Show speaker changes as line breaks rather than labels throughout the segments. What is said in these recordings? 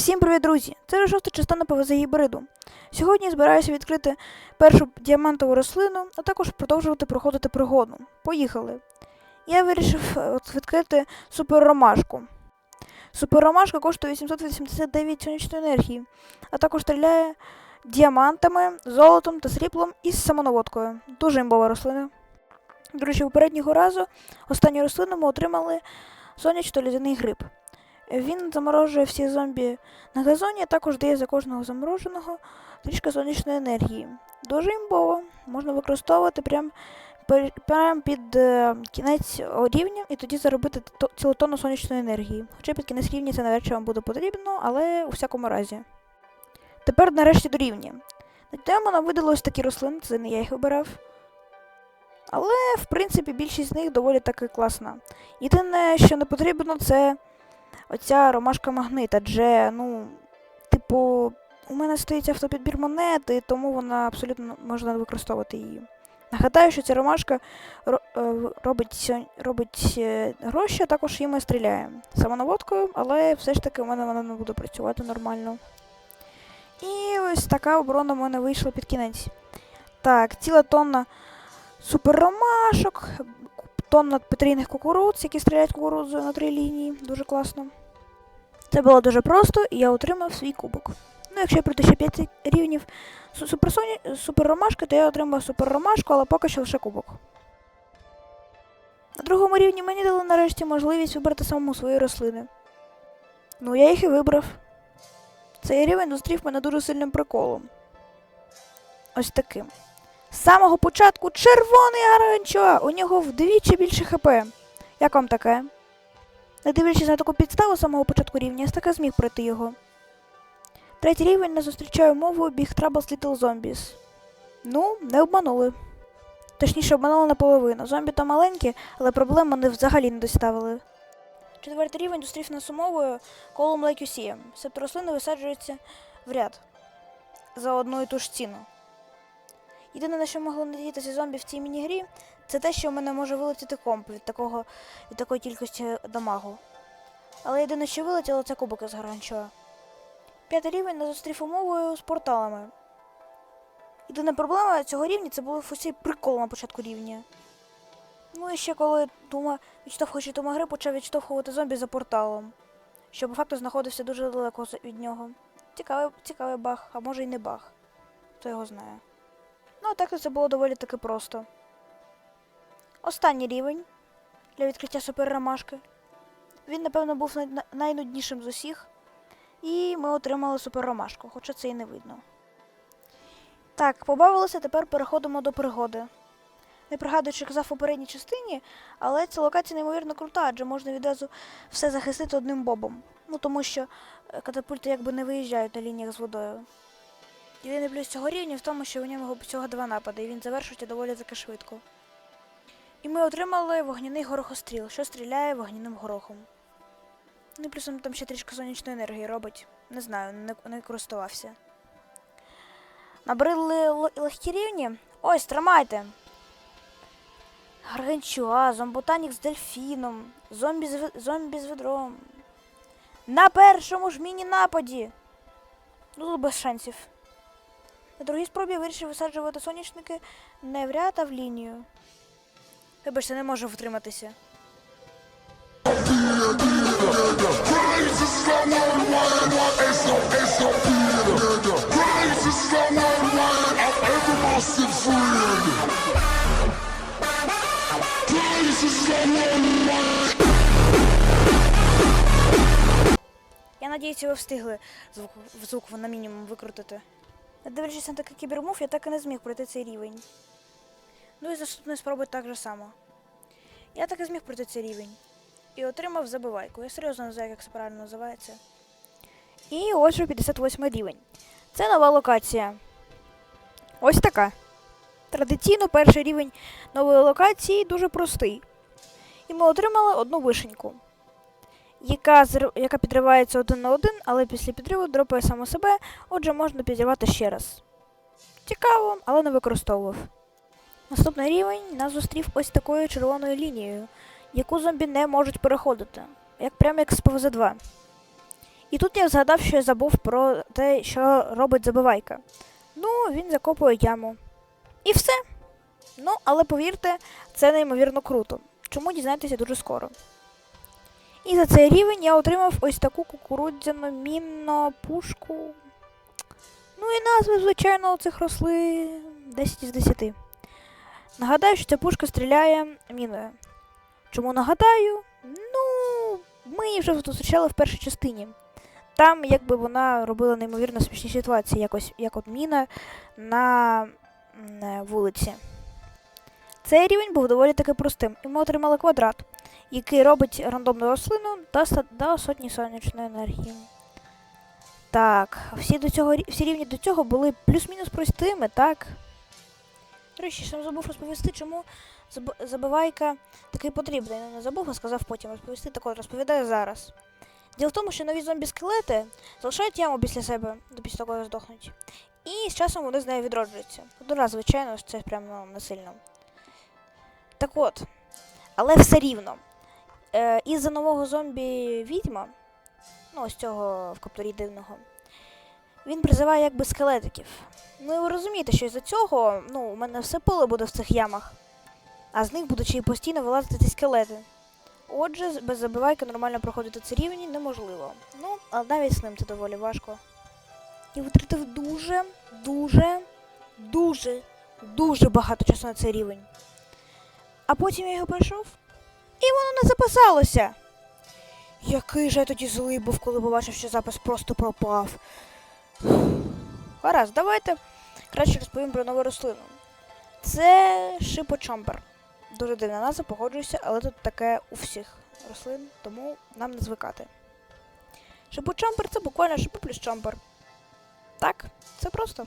Всім привіт, друзі! Це шоста частина ПВЗ гібриду. Сьогодні я збираюся відкрити першу діамантову рослину, а також продовжувати проходити пригоду. Поїхали! Я вирішив е, відкрити суперромашку. Суперромашка коштує 889 сонячної енергії, а також стріляє діамантами, золотом та сріблом із самонаводкою. Дуже імбова рослина. До речі, попереднього разу останню рослину ми отримали сонячно-лідяний гриб. Він заморожує всі зомбі на газоні, а також дає за кожного замороженого трішки сонячної енергії. Дуже імбово. Можна використовувати прям, пер- прям під е, кінець рівня і тоді заробити цілу тонну сонячної енергії. Хоча під кінець рівня це навряд чи вам буде потрібно, але у всякому разі. Тепер нарешті до рівня. Над нам видалось такі рослини, це не я їх вибирав. Але, в принципі, більшість з них доволі таки класна. Єдине, що не потрібно, це оця ромашка магнит, адже, ну, типу, у мене стоїть автопідбір монет, і тому вона абсолютно можна використовувати її. Нагадаю, що ця ромашка е, робить, робить е, гроші, а також їм і стріляє. Самонаводкою, але все ж таки у мене вона не буде працювати нормально. І ось така оборона в мене вийшла під кінець. Так, ціла тонна суперромашок, тонна потрійних кукурудз, які стріляють кукурудзою на три лінії. Дуже класно. Це було дуже просто, і я отримав свій кубок. Ну, якщо я пройду ще 5 рівнів суперромашки, то я отримав суперромашку, але поки що лише кубок. На другому рівні мені дали нарешті можливість вибрати самому свої рослини. Ну, я їх і вибрав. Цей рівень зустрів мене дуже сильним приколом. Ось таким. З самого початку червоний аранчуа! У нього вдвічі більше ХП. Як вам таке? Не дивлячись на таку підставу самого початку рівня, я таки зміг пройти його. Третій рівень не зустрічаю мовою Big Troubles Little Zombies. Ну, не обманули. Точніше, обманули наполовину. Зомбі то маленькі, але проблем вони взагалі не доставили. Четвертий рівень зустрів нас умовою колом See. Себто рослини висаджуються в ряд за одну і ту ж ціну. Єдине, на що могло надіятися зомбі в цій міні-грі, це те, що в мене може вилетіти комп від, такого, від такої кількості дамагу. Але єдине, що вилетіло, це кубики з гаранчоа. П'ятий рівень нас зустрів умовою з порталами. Єдина проблема цього рівня це був усій прикол на початку рівня. Ну і ще коли Тума, відштовхуючи Тума гри, почав відштовхувати зомбі за порталом, що по факту знаходився дуже далеко від нього. Цікавий, цікавий баг, а може й не баг. Хто його знає. Ну, а так це було доволі таки просто. Останній рівень для відкриття суперромашки. Він, напевно, був най- най- найнуднішим з усіх. І ми отримали суперромашку, хоча це і не видно. Так, побавилися, тепер переходимо до пригоди. Не пригадую, що казав у попередній частині, але ця локація неймовірно крута, адже можна відразу все захистити одним бобом. Ну тому що е, катапульти якби не виїжджають на лініях з водою. Єдиний плюс цього рівня в тому, що у нього всього два напади, і він завершується доволі таки швидко. І ми отримали вогняний горохостріл, що стріляє вогняним горохом. Ну і плюсом там ще трішки сонячної енергії робить. Не знаю, не, не користувався. Набридли л- легкі рівні? Ось, тримайте. Гарганчуа, зомботанік з дельфіном, зомбі з, зомбі з ведром. На першому ж міні-нападі. Ну, тут без шансів. На другій спробі вирішив висаджувати соняшники не в ряд, а в лінію. Вибачте, не можу втриматися. Я надіюся, ви встигли звук, звук на мінімум викрутити. Не дивлячись на такий кібермув, я так і не зміг пройти цей рівень. Ну і з наступної спроби так же само. Я так і зміг пройти цей рівень. І отримав забивайку. Я серйозно не знаю, як це правильно називається. І ось вже 58 рівень. Це нова локація. Ось така. Традиційно перший рівень нової локації дуже простий. І ми отримали одну вишеньку яка, яка підривається один на один, але після підриву дропає саму себе, отже можна підірвати ще раз. Цікаво, але не використовував. Наступний рівень нас зустрів ось такою червоною лінією, яку зомбі не можуть переходити, як прямо як з ПВЗ 2. І тут я згадав, що я забув про те, що робить забивайка. Ну, він закопує яму. І все. Ну, але повірте, це неймовірно круто. Чому дізнаєтеся дуже скоро. І за цей рівень я отримав ось таку кукурудзяну мінно пушку. Ну і назви, звичайно, у цих рослин 10 із 10. Нагадаю, що ця пушка стріляє міною. Чому нагадаю? Ну, ми її вже зустрічали в першій частині. Там, якби вона робила неймовірно смішні ситуації, якось як от міна на е, вулиці. Цей рівень був доволі таки простим, і ми отримали квадрат, який робить рандомну рослину та, та сотні сонячної енергії. Так, всі, до цього, всі рівні до цього були плюс-мінус простими, так? Речі, сам забув розповісти, чому заб- забивайка такий потрібний. Ну, не забув, а сказав потім розповісти, так от розповідаю зараз. Діло в тому, що нові зомбі-скелети залишають яму після себе, після того як здохнуть. І з часом вони з нею відроджуються. Один раз, звичайно, це прямо ну, не сильно. Так от, але все рівно. Е, із-за нового зомбі відьма, ну ось цього в каптурі дивного, він призиває якби скелетиків. Ну і ви розумієте, що із-за цього, ну, у мене все поле буде в цих ямах, а з них ще й постійно вилазити ці скелети. Отже, без забивайки нормально проходити ці рівні неможливо. Ну, але навіть з ним це доволі важко. Я витратив дуже, дуже, дуже, дуже багато часу на цей рівень. А потім я його пройшов, і воно не записалося. Який же я тоді злий був, коли побачив, що запис просто пропав. Гаразд, давайте краще розповім про нову рослину. Це шипочомпер. Дуже дивна назва, погоджуюся, але тут таке у всіх рослин, тому нам не звикати. Шипочомпер це буквально шипи плюс чомпер. Так, це просто.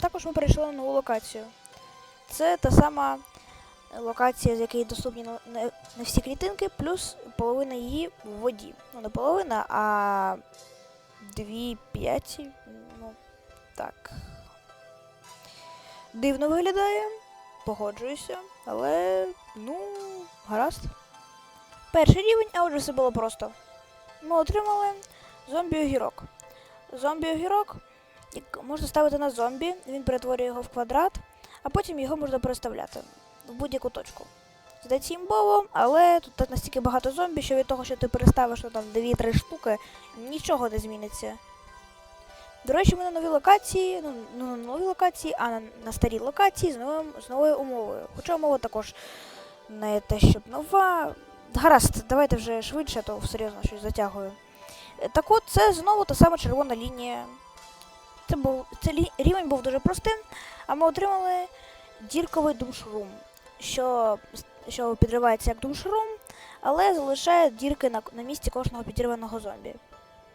Також ми перейшли на нову локацію. Це та сама локація, з якої доступні не всі клітинки, плюс половина її в воді. Ну, не половина, а дві п'яті. Ну, так. Дивно виглядає, погоджуюся, але ну, гаразд. Перший рівень, а отже все було просто. Ми отримали зомбі-огірок. Зомбі-огірок можна ставити на зомбі, він перетворює його в квадрат, а потім його можна переставляти в будь-яку точку. Здається імбово, але тут настільки багато зомбі, що від того, що ти переставиш ну, там 2-3 штуки, нічого не зміниться. До речі, ми на новій локації, ну, ну на новій локації, а на, на старій локації з, новим, з новою умовою. Хоча умова також не те, щоб нова. Гаразд, давайте вже швидше, то серйозно щось затягую. Так от, це знову та сама червона лінія. Це був це рівень був дуже простим, а ми отримали дірковий думшрум, що, що підривається як думшрум, але залишає дірки на, на місці кожного підірваного зомбі.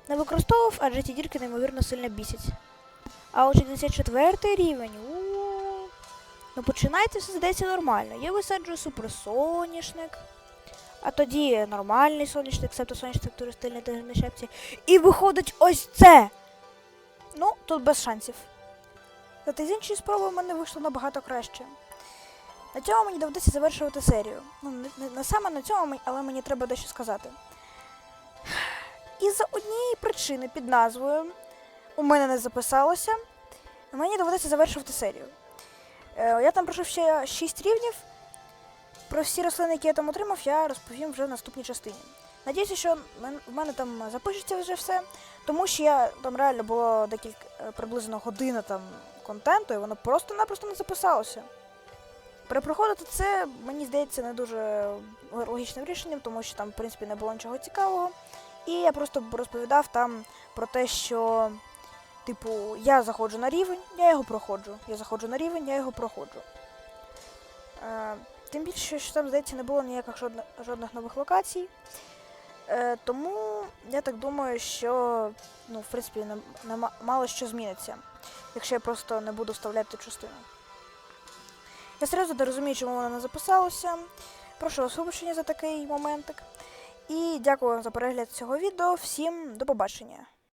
Не використовував, адже ті дірки неймовірно сильно бісять. А от 64 рівень. у Ну починається все здається нормально. Я висаджую суперсоняшник, а тоді нормальний соняшник, себто соняшник туристильний тигрний шепці. І виходить ось це. Ну, тут без шансів. Зате з іншої спроби в мене вийшло набагато краще. На цьому мені доведеться завершувати серію. Ну, не, не, саме на цьому, але мені треба дещо сказати. Із-за однієї причини під назвою у мене не записалося, мені доведеться завершувати серію. Е, я там пройшов ще 6 рівнів. Про всі рослини, які я там отримав, я розповім вже в наступній частині. Надіюся, що в мене там запишеться вже все, тому що я там реально було декілька е, приблизно година там контенту, і воно просто-напросто не записалося. Перепроходити це, мені здається, не дуже логічним рішенням, тому що там, в принципі, не було нічого цікавого. І я просто розповідав там про те, що, типу, я заходжу на рівень, я його проходжу. Я заходжу на рівень, я його проходжу. Е, тим більше, що там, здається, не було ніяких жодних, жодних нових локацій. Е, тому я так думаю, що ну, в принципі не, не мало що зміниться, якщо я просто не буду вставляти частину. Я серйозно не розумію, чому воно не записалося. Прошу вас вибачення за такий моментик. І дякую вам за перегляд цього відео. Всім до побачення.